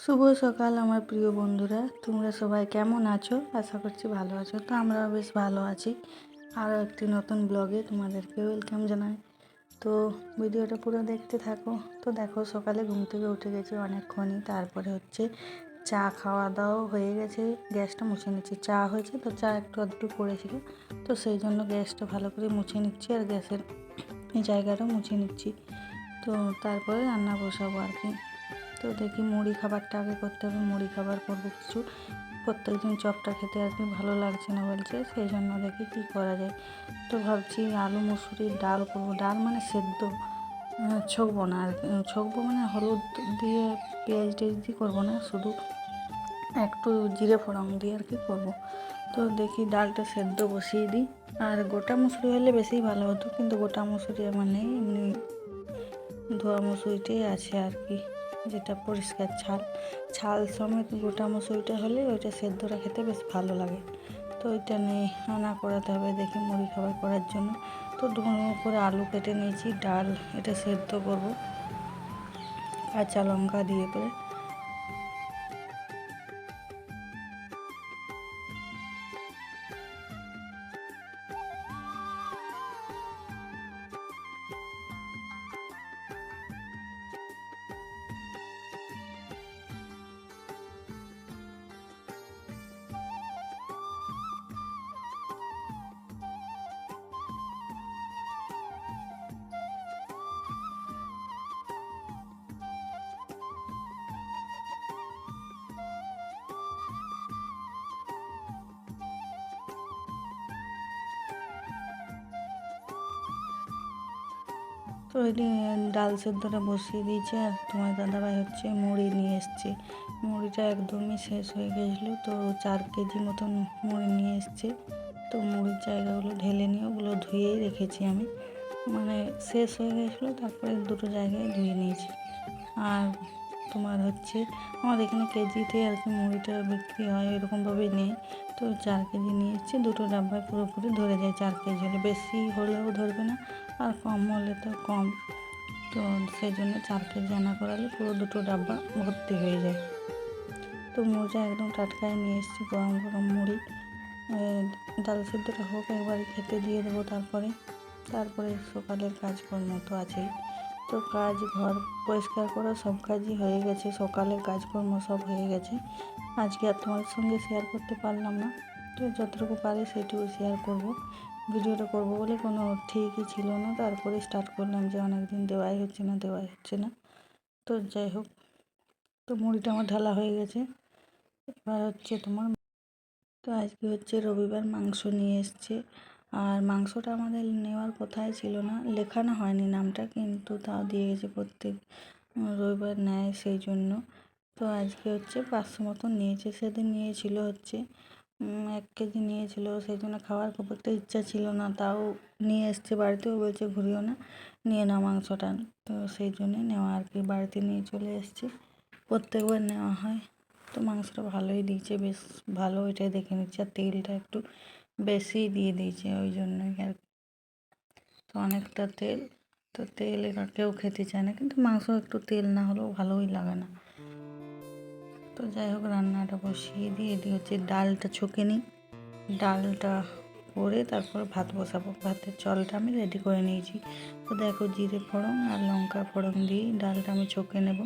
শুভ সকাল, আমার প্রিয় বন্ধুরা। তোমরা সবাই কেমন আছো? আশা করছি ভালো আছো। তো আমরা বেশ ভালো আছি। আরও একটি নতুন ব্লগে তোমাদেরকে ওয়েলকাম জানাই। তো ভিডিওটা পুরো দেখতে থাকো। তো দেখো, সকালে ঘুম থেকে উঠে গেছি অনেকক্ষণই। তারপরে হচ্ছে চা খাওয়া দাওয়া হয়ে গেছে। গ্যাসটা মুছে নিচ্ছি। চা হয়েছে তো চা একটু আধটু পড়েছিল তো সেই জন্য গ্যাসটা ভালো করে মুছে নিচ্ছি আর গ্যাসের জায়গাটাও মুছে নিচ্ছি। তো তারপরে রান্না বসাবো আর কি। তো দেখি মুড়ি খাবারটা আগে করতে হবে, মুড়ি খাবার করব কিছু। প্রত্যেকদিন চপটা খেতে আর কি ভালো লাগছে না বলছে, সেই জন্য দেখি কী করা যায়। তো ভাবছি আলু মুসুরির ডাল করব, ডাল মানে সেদ্ধ। ছকবো না আর। ছকবো মানে হলুদ দিয়ে পেঁয়াজ টেয়াজ দিয়ে করব না, শুধু একটু জিরে ফোড়ন দিয়ে আর কি করব। তো দেখি ডালটা সেদ্ধ বসিয়ে দিই। আর গোটা মুসুরি হলে বেশি ভালো হতো, কিন্তু গোটা মুসুরি আমার নেই এমনি ধোয়া মুসুরিটাই আছে আর কি। যেটা পরিষ্কার ছাল ছাল সমেত গোটা মুসুরিটা হলে ওইটা সেদ্ধটা খেতে বেশ ভালো লাগে। তো ওইটা নেই আনা করাতে হবে দেখি মুড়ি খাবার করার জন্য। তো ডুমো করে আলু কেটে নিয়েছি, ডাল এটা সেদ্ধ করব। কাঁচা লঙ্কা দিয়ে করে তো ডাল সেদ্ধটা বসিয়ে দিয়েছে আর তোমার দাদাভাই হচ্ছে মুড়ি নিয়ে এসছে। মুড়িটা একদমই শেষ হয়ে গেছিল, তো চার কেজি মতন মুড়ি নিয়ে এসছে। তো মুড়ির জায়গাগুলো ঢেলে নিয়ে ওগুলো ধুয়েই রেখেছি আমি। মানে শেষ হয়ে গেছিল, তারপরে দুটো জায়গায় ধুয়ে নিয়েছি। আর তোমার হচ্ছে, আমাদের এখানে কেজিতে আর কি মুড়িটা বিক্রি হয়, এরকমভাবে নেই। তো চার কেজি নিয়ে এসেছি দুটো ডাব্বায় পুরোপুরি ধরে যায় চার কেজি হলে। বেশি হলেও ধরবে না, আর কম হলে তো কম। তো সেই জন্য চার কেজি আনা করালে পুরো দুটো ডাব্বা ভর্তি হয়ে যায়। তো মুড়িটা একদম টাটকায় নিয়ে এসেছি, গরম গরম মুড়ি। ডাল সিদ্ধটা হোক, একবারে খেতে দিয়ে দেবো তারপরে। তারপরে সকালের কাজকর্ম তো আছেই। তো কাজ, ঘর পরিষ্কার করা সব কাজই হয়ে গেছে, সকালের কাজকর্ম সব হয়ে গেছে। আজকে আর তোমাদের সঙ্গে শেয়ার করতে পারলাম না, তো যতটুকু পারি সেটুকু শেয়ার করব। ভিডিওটা করব বলে কোনো ঠিকই ছিল না, তারপরে স্টার্ট করলাম যে অনেক দিন দেওয়াই হচ্ছে না, দেওয়াই হচ্ছে না। তো যাই হোক, তো মুড়িটা আমার ঢালা হয়ে গেছে। এবার হচ্ছে তোমার, তো আজকে হচ্ছে রবিবার মাংস নিয়ে এসছে। আর মাংসটা আমাদের নেওয়ার কথাই ছিল না, লেখানো হয়নি নামটা, কিন্তু তাও দিয়ে গেছে প্রত্যেক রবিবার নেয় সেই জন্য। তো আজকে হচ্ছে পাঁচশো মতন নিয়েছে, সেদিন নিয়েছিল হচ্ছে এক কেজি নিয়েছিল সেই জন্য খাওয়ার খুব একটা ইচ্ছা ছিল না, তাও নিয়ে এসছে বাড়িতেও বলছে ঘুরিও না, নিয়ে নাও মাংসটা। তো সেই জন্যে নেওয়া আর কি, বাড়িতে নিয়ে চলে এসছে, প্রত্যেকবার নেওয়া হয়। তো মাংসটা ভালোই দিয়েছে, বেশ ভালো এটাই দেখে নিচ্ছে, আর তেলটা একটু বেশি দিয়ে দিয়েছে, ওই জন্যই আর। তো অনেকটা তেল, তো তেল এরা কেউ খেতে চায় না, কিন্তু মাংস একটু তেল না হলেও ভালোই লাগে না। তো যাই হোক, রান্নাটা বসিয়ে দিয়ে এদিকে হচ্ছে ডালটা ছকে নিই। ডালটা করে তারপর ভাত বসাবো। ভাতের জলটা আমি রেডি করে নিয়েছি। তো দেখো জিরে ফোড়ন আর লঙ্কা ফোড়ন দিয়ে ডালটা আমি ছকে নেব।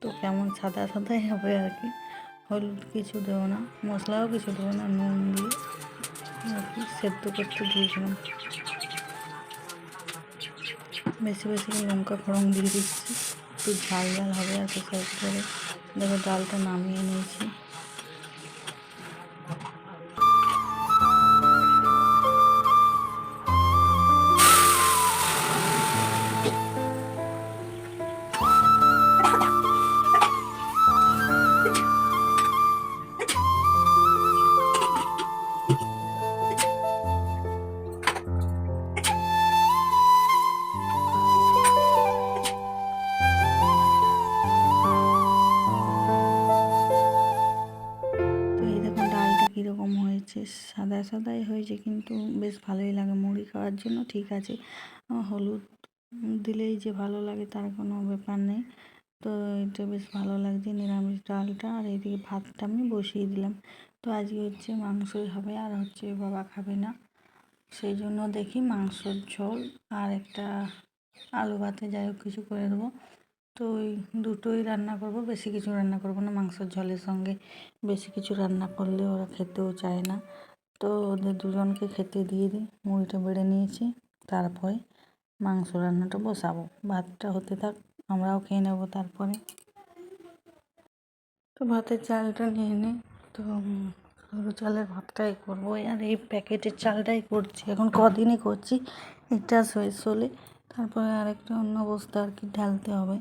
তো কেমন সাদা সাদাই হবে আর কি। হলুদ কিছু দেবো না, মশলাও কিছু দেবো না, নুন দিয়ে। সেদ্ধ করতে দিয়েছিলাম। বেশি বেশি লঙ্কা খড়ং দিয়ে দিচ্ছি। একটু ঝাল ঝাল হবে আর কি কুকারে। করে দেখো ডালটা নামিয়ে নিয়েছি। সাদা সাদাই হয়েছে, কিন্তু বেশ ভালোই লাগে। মুড়ি খাওয়ার জন্য ঠিক আছে। হলুদ দিলেই যে ভালো লাগে তার কোনো ব্যাপার নেই। তো এটা বেশ ভালো লাগছে, নিরামিষ ডালটা। আর এইদিকে ভাতটা আমি বসিয়ে দিলাম। তো আজকে হচ্ছে মাংসই হবে, আর হচ্ছে বাবা খাবে না। সেই জন্য দেখি মাংসর ঝোল আর একটা আলু ভাতে যাই হোক কিছু করে দেবো তো ওই দুটোই রান্না করব, বেশি কিছু রান্না করব না। মাংসের ঝোলের সঙ্গে বেশি কিছু রান্না করলে ওরা খেতেও চায় না। তো ওদের দুজনকে খেতে দিয়ে দিই। মুড়িটা বেড়ে নিয়েছি, তারপরে মাংস রান্নাটা বসাবো। ভাতটা হতে থাক, আমরাও খেয়ে নেব তারপরে। তো ভাতের চালটা নিয়ে নিই, তো সরু চালের ভাতটাই করব। আর এই প্যাকেটের চালটাই করছি। এখন কদিনই করছি, এটা শেষ হলে। তারপরে আরেকটা অন্য বস্তা আর কি ঢালতে হবে।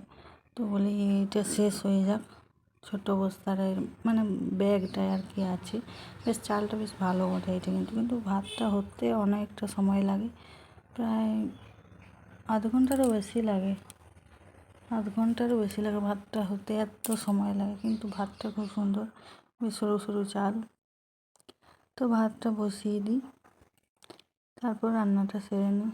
তো বলি এটা শেষ হয়ে যাক। ছোটো বস্তার মানে ব্যাগটায় আর কি আছে। বেশ চালটা বেশ ভালো ওঠে এটা কিন্তু। কিন্তু ভাতটা হতে অনেকটা সময় লাগে। প্রায় আধ ঘন্টারও বেশি লাগে। আধ ঘন্টারও বেশি লাগে ভাতটা হতে, এত সময় লাগে। কিন্তু ভাতটা খুব সুন্দর। বেশ সরু সরু চাল। তো ভাতটা বসিয়ে দিই। তারপর রান্নাটা সেরে নিই।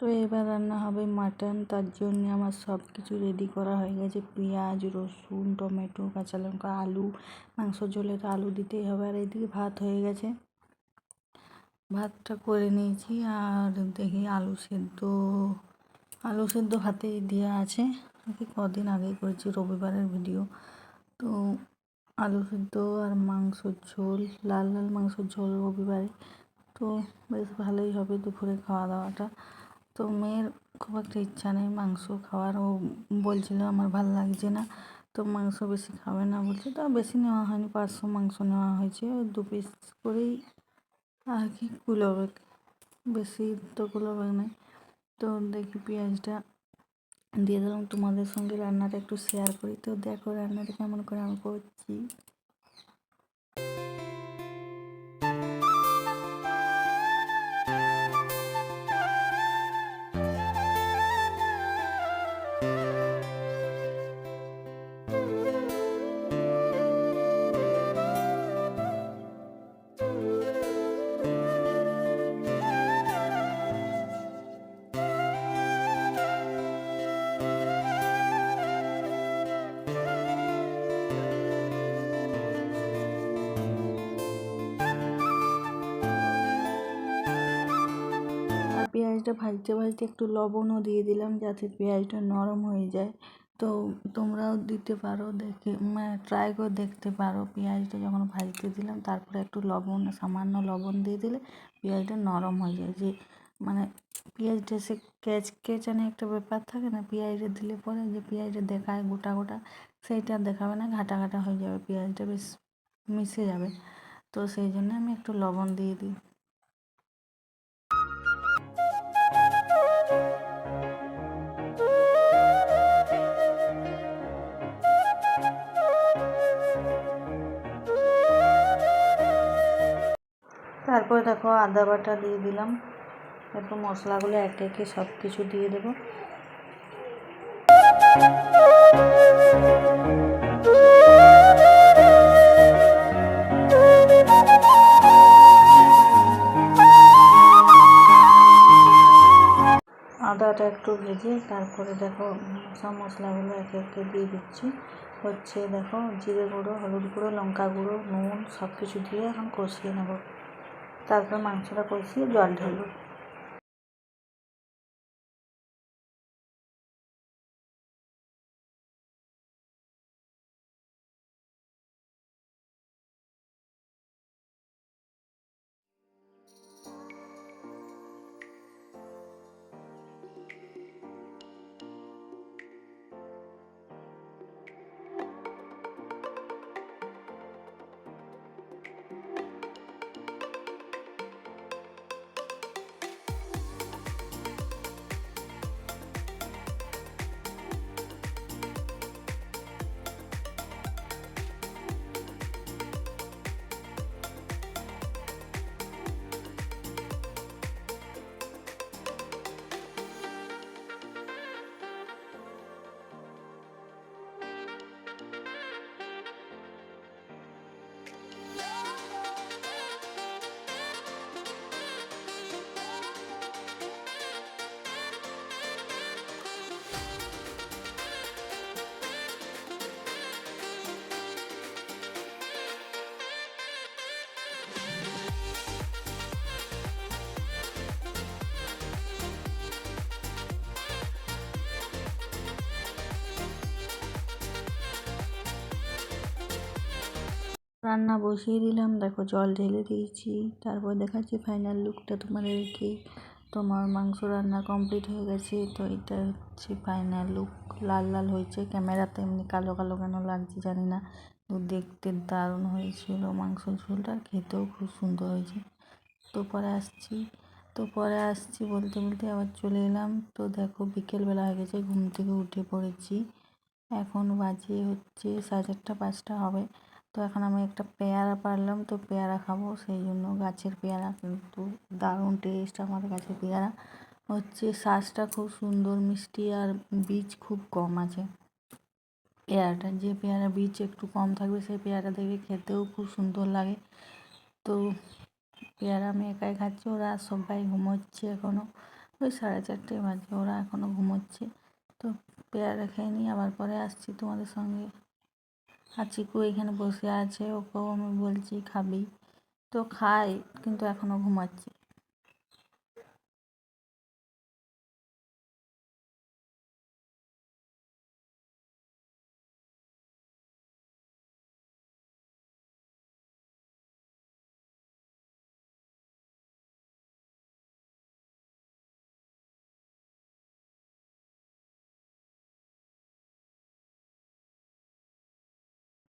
তো এবার রান্না হবে মাটন। তার জন্য আমার সব কিছু রেডি করা হয়ে গেছে। পেঁয়াজ, রসুন, টমেটো, কাঁচা লঙ্কা, আলু, মাংস ঝোলে তো আলু দিতেই হবে। আর এইদিকে ভাত হয়ে গেছে। ভাতটা করে নিয়েছি। আর দেখি আলু সেদ্ধ আলু সেদ্ধ ভাতেই দেওয়া আছে। নাকি কদিন আগে করেছি, রবিবারের ভিডিও তো আলু সেদ্ধ আর মাংসর ঝোল, লাল লাল মাংসর ঝোল রবিবারে। তো বেশ ভালোই হবে দুপুরে খাওয়া দাওয়াটা। তো মেয়ের খুব একটা ইচ্ছা নেই মাংস খাওয়ার। ও বলছিল আমার ভালো লাগছে না, তো মাংস বেশি খাবে না বলছে। তো বেশি নেওয়া হয়নি, পাঁচশো মাংস নেওয়া হয়েছে দু পিস করেই আর কি কুলোবে বেশি তো কুলোবে নেই তো দেখি পেঁয়াজটা দিয়ে দিলাম। তোমাদের সঙ্গে রান্নাটা একটু শেয়ার করি। তো দেখো রান্নাটা কেমন করে আমি করছি। পেঁয়াজটা ভাজতে ভাজতে একটু লবণও দিয়ে দিলাম যাতে পেঁয়াজটা নরম হয়ে যায়। তো তোমরাও দিতে পারো, দেখে মানে ট্রাই করে দেখতে পারো। পেঁয়াজটা যখন ভাজতে দিলাম, তারপরে একটু লবণ, সামান্য লবণ দিয়ে দিলে পেঁয়াজটা নরম হয়ে যায়। যে মানে পেঁয়াজটা সে ক্যাচ কেচানে একটা ব্যাপার থাকে না, পেঁয়াজটা দিলে পরে যে পেঁয়াজটা দেখায় গোটা গোটা, সেইটা দেখাবে না, ঘাটা ঘাটা হয়ে যাবে, পেঁয়াজটা বেশ মিশে যাবে। তো সেই জন্য আমি একটু লবণ দিয়ে দিই। তারপরে দেখো আদা বাটা দিয়ে দিলাম। তারপর মশলাগুলো একে একে সব কিছু দিয়ে দেবো। আদাটা একটু ভেজে তারপরে দেখো সব মশলাগুলো একে একে দিয়ে দিচ্ছি। হচ্ছে দেখো জিরে গুঁড়ো, হলুদ গুঁড়ো, লঙ্কা গুঁড়ো, নুন সব কিছু দিয়ে এখন কষিয়ে নেব। তারপর মাংসটা কষিয়ে জল ঢালবো রান্না বসিয়ে দিলাম। দেখো জল ঢেলে দিয়েছি। তারপর দেখাচ্ছি ফাইনাল লুকটা তোমাদেরকে। তোমার মাংস রান্না কমপ্লিট হয়ে গেছে। তো এটা হচ্ছে ফাইনাল লুক লাল লাল হয়েছে। ক্যামেরাতে এমনি কালো কালো কেন লাগছে জানি না। তো দেখতে দারুণ হয়েছিল মাংস ঝোলটা। খেতেও খুব সুন্দর হয়েছে। তো পরে আসছি। তো পরে আসছি বলতে বলতে আবার চলে এলাম। তো দেখো বিকেলবেলা হয়ে গেছে। ঘুম থেকে উঠে পড়েছি। এখন বাজে হচ্ছে সাড়ে চারটা, পাঁচটা হবে। তো এখন আমি একটা পেয়ারা পারলাম, তো পেয়ারা খাব। সেই জন্য গাছের পেয়ারা কিন্তু দারুণ টেস্ট আমার গাছের পেয়ারা। হচ্ছে শ্বাসটা খুব সুন্দর, মিষ্টি আর বীজ খুব কম আছে। পেয়ারাটা, যে পেয়ারা বীজ একটু কম থাকবে, সেই পেয়ারা দেখে খেতেও খুব সুন্দর লাগে। তো পেয়ারা আমি একাই খাচ্ছি, ওরা সবাই ঘুমোচ্ছে এখনও ওই সাড়ে চারটে বাজে, ওরা এখনও ঘুমোচ্ছে। তো পেয়ারা খেয়ে নিই, আবার পরে আসছি তোমাদের সঙ্গে। আর চিকু এখানে বসে আছে ওকেও আমি বলছি খাবি। তো খায় কিন্তু এখনও ঘুমাচ্ছে।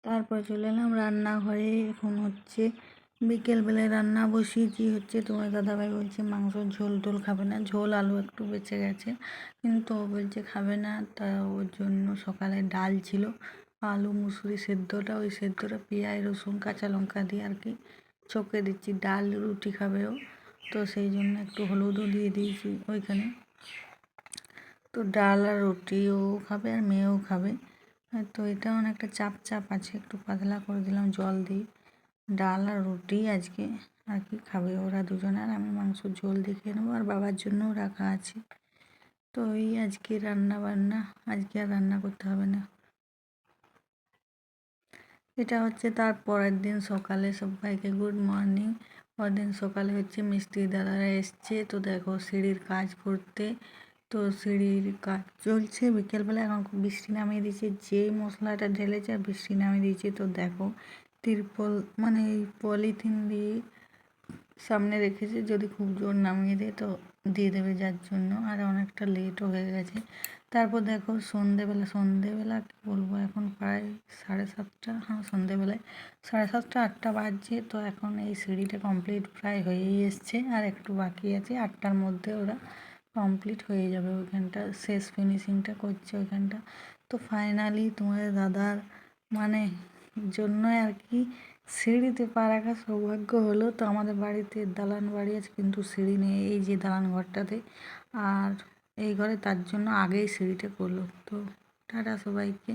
তারপর চলে এলাম রান্নাঘরে। এখন হচ্ছে বিকেলবেলায় রান্না বসিয়েছি। হচ্ছে তোমার দাদাভাই বলছে মাংসর ঝোল টোল খাবে না। ঝোল, আলু একটু বেঁচে গেছে। কিন্তু ও বলছে, খাবে না। তা ওর জন্য সকালে ডাল ছিল, আলু, মুসুরি সেদ্ধটা। ওই সেদ্ধটা পেঁয়াজ, রসুন, কাঁচা লঙ্কা দিয়ে আর কি চোখে দিচ্ছি। ডাল, রুটি খাবে ও। তো সেই জন্য একটু হলুদও দিয়ে দিয়েছি ওইখানে। তো ডাল আর রুটিও খাবে আর মেয়েও খাবে। হ্যাঁ, তো এটা অনেকটা চাপ চাপ আছে। একটু পাতলা করে দিলাম জল দিয়ে ডাল আর রুটি আজকে আর কি খাবে? ওরা দুজন আর আমি মাংস ঝোল দেখে নেব আর বাবার জন্যও রাখা আছে। তো এই আজকে রান্না বান্না আজকে আর রান্না করতে হবে না। এটা হচ্ছে তার পরের দিন সকালে সবাইকে গুড মর্নিং। পরের দিন সকালে হচ্ছে মিস্ত্রি দাদারা এসছে। তো দেখো সিঁড়ির কাজ করতে তো সিঁড়ির কাজ চলছে। বিকেলবেলা এখন বৃষ্টি নামিয়ে দিয়েছে। যে মশলাটা ঢেলেছে আর বৃষ্টি নামিয়ে দিয়েছে, তো দেখো তিরপল মানে এই পলিথিন দিয়ে সামনে রেখেছে। যদি খুব জোর নামিয়ে দেয়, তো দিয়ে দেবে যার জন্য। আর অনেকটা লেটও হয়ে গেছে। তারপর দেখো সন্ধেবেলা সন্ধেবেলা কী বলব, এখন প্রায় সাড়ে সাতটা। হ্যাঁ সন্ধেবেলায় সাড়ে সাতটা, আটটা বাজছে। তো এখন এই সিঁড়িটা কমপ্লিট প্রায় হয়েই এসছে। আর একটু বাকি আছে, আটটার মধ্যে ওরা কমপ্লিট হয়ে যাবে ওইখানটা, শেষ ফিনিশিংটা করছে ওইখানটা। তো ফাইনালি তোমাদের দাদার মানে জন্য আর কি সিঁড়িতে পা রাখার সৌভাগ্য হলো। তো আমাদের বাড়িতে দালান বাড়ি আছে, কিন্তু সিঁড়ি নেই এই যে দালান ঘরটাতে। আর এই ঘরে তার জন্য আগেই সিঁড়িটা করল। তো টাটা সবাইকে।